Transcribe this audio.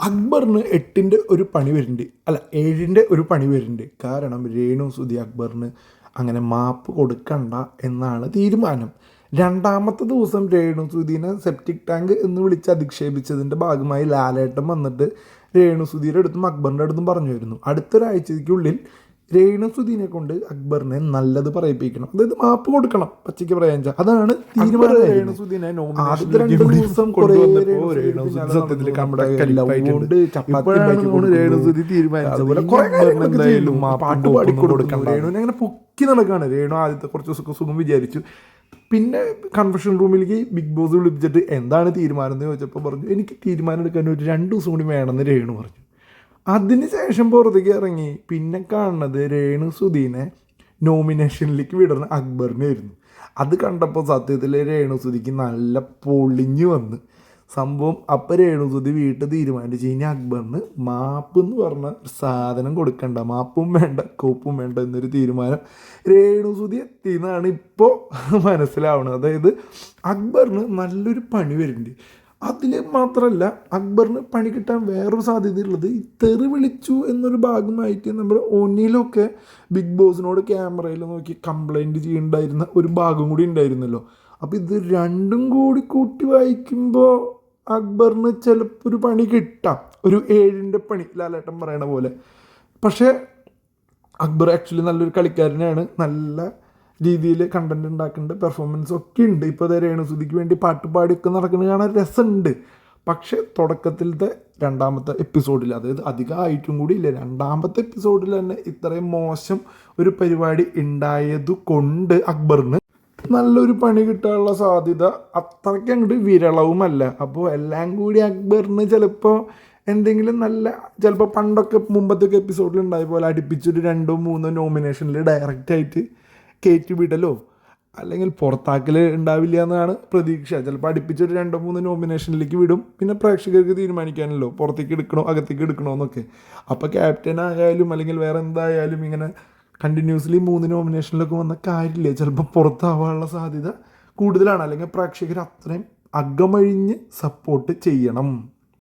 അക്ബറിന് എട്ടിന്റെ ഒരു പണി വരുന്നുണ്ട് അല്ല ഏഴിന്റെ ഒരു പണി വരുന്നുണ്ട് കാരണം രേണു സുധി അക്ബറിന് അങ്ങനെ മാപ്പ് കൊടുക്കണ്ട എന്നാണ് തീരുമാനം. രണ്ടാമത്തെ ദിവസം രേണു സുധീനെ സെപ്റ്റിക് ടാങ്ക് എന്ന് വിളിച്ച് അധിക്ഷേപിച്ചതിന്റെ ഭാഗമായി ലാലേട്ടൻ വന്നിട്ട് രേണു സുധീരുടെ അടുത്തും അക്ബറിന്റെ അടുത്തും പറഞ്ഞു വരുന്നു അടുത്തൊരാഴ്ചയ്ക്കുള്ളിൽ രേണു സുധീനെ കൊണ്ട് അക്ബറിനെ നല്ലത് പറയിപ്പിക്കണം. അതായത് മാപ്പ് കൊടുക്കണം പച്ചയ്ക്ക് പറയാൻ വെച്ചാൽ. അതാണ് തീരുമാനം രേണു സുധീനെ ആദ്യത്തെ രണ്ട് ദിവസം. പാട്ട് രേണുവിനെ അങ്ങനെ പൊക്കി നടക്കാണ് രേണു ആദ്യത്തെ കുറച്ച് ദിവസം സുഖം വിചാരിച്ചു. പിന്നെ കൺവെൻഷൻ റൂമിലേക്ക് ബിഗ് ബോസ് വിളിപ്പിച്ചിട്ട് എന്താണ് തീരുമാനം എന്ന് ചോദിച്ചപ്പോൾ പറഞ്ഞു എനിക്ക് തീരുമാനം എടുക്കാൻ ഒരു രണ്ട് ദിവസം കൂടി വേണമെന്ന് രേണു പറഞ്ഞു. അതിന് ശേഷം പുറത്തേക്ക് ഇറങ്ങി. പിന്നെ കാണുന്നത് രേണു സുധീനെ നോമിനേഷനിലേക്ക് വിടുന്ന അക്ബറിനായിരുന്നു അത് കണ്ടപ്പോൾ സത്യത്തിൽ രേണു സുധിക്ക് നല്ല പൊളിഞ്ഞു വന്ന്. സംഭവം അപ്പം രേണു സുധി വീട്ടിൽ തീരുമാനിച്ചു. ഇനി അക്ബറിന് മാപ്പ് എന്ന് പറഞ്ഞ സാധനം കൊടുക്കണ്ട. മാപ്പും വേണ്ട കോപ്പും വേണ്ട എന്നൊരു തീരുമാനം രേണു സുധി എത്തിയെന്നാണ് ഇപ്പോൾ മനസ്സിലാവുന്നത് അതായത് അക്ബറിന് നല്ലൊരു പണി വരുന്നുണ്ട്. അതിൽ മാത്രമല്ല അക്ബറിന് പണി കിട്ടാൻ വേറൊരു സാധ്യതയുള്ളത് ഈ തെറി വിളിച്ചു എന്നൊരു ഭാഗമായിട്ട് നമ്മുടെ ഒന്നിലൊക്കെ ബിഗ് ബോസിനോട് ക്യാമറയിൽ നോക്കി കംപ്ലൈന്റ് ചെയ്യണ്ടായിരുന്ന ഒരു ഭാഗം കൂടി ഉണ്ടായിരുന്നല്ലോ. അപ്പോൾ ഇത് രണ്ടും കൂടി കൂട്ടി വായിക്കുമ്പോൾ അക്ബറിന് ചിലപ്പോൾ ഒരു പണി കിട്ടാം. ഒരു ഏഴിന്റെ പണി ലാലേട്ടൻ പറയണ പോലെ. പക്ഷേ അക്ബർ ആക്ച്വലി നല്ലൊരു കളിക്കാരനാണ്. നല്ല രീതിയിൽ കണ്ടന്റ് ഉണ്ടാക്കുന്നുണ്ട് പെർഫോമൻസ് ഒക്കെ ഉണ്ട്. ഇപ്പോൾ അതേ രേണുസുതിക്ക് വേണ്ടി പാട്ട് പാടിയൊക്കെ നടക്കുന്നത് കാണാൻ രസമുണ്ട് പക്ഷേ തുടക്കത്തിലത്തെ രണ്ടാമത്തെ എപ്പിസോഡിൽ അതായത് അധികമായിട്ടും കൂടി ഇല്ല രണ്ടാമത്തെ എപ്പിസോഡിൽ തന്നെ ഇത്രയും മോശം ഒരു പരിപാടി ഉണ്ടായത് കൊണ്ട് അക്ബറിന് നല്ലൊരു പണി കിട്ടാനുള്ള സാധ്യത അത്രയ്ക്ക് അങ്ങോട്ട് വിരളവുമല്ല. അപ്പോൾ എല്ലാം കൂടി അക്ബറിന് ചിലപ്പോൾ എന്തെങ്കിലും നല്ല ചിലപ്പോൾ പണ്ടൊക്കെ മുമ്പത്തൊക്കെ എപ്പിസോഡിൽ ഉണ്ടായ പോലെ അടുപ്പിച്ചൊരു രണ്ടോ മൂന്നോ നോമിനേഷനിൽ ഡയറക്റ്റായിട്ട് കയറ്റി വിടലോ അല്ലെങ്കിൽ പുറത്താക്കൽ ഉണ്ടാവില്ല എന്നാണ് പ്രതീക്ഷ. ചിലപ്പോൾ അടുപ്പിച്ചൊരു രണ്ടോ മൂന്ന് നോമിനേഷനിലേക്ക് വിടും. പിന്നെ പ്രേക്ഷകർക്ക് തീരുമാനിക്കാനല്ലോ. പുറത്തേക്ക് എടുക്കണോ അകത്തേക്ക് എടുക്കണോ എന്നൊക്കെ. അപ്പോൾ ക്യാപ്റ്റൻ ആയാലും അല്ലെങ്കിൽ വേറെ എന്തായാലും ഇങ്ങനെ കണ്ടിന്യൂസ്ലി മൂന്ന് നോമിനേഷനിലൊക്കെ വന്ന കാര്യമില്ല? ചിലപ്പോൾ പുറത്താവാനുള്ള സാധ്യത കൂടുതലാണ്. അല്ലെങ്കിൽ പ്രേക്ഷകർ അത്രയും അകമഴിഞ്ഞ് സപ്പോർട്ട് ചെയ്യണം.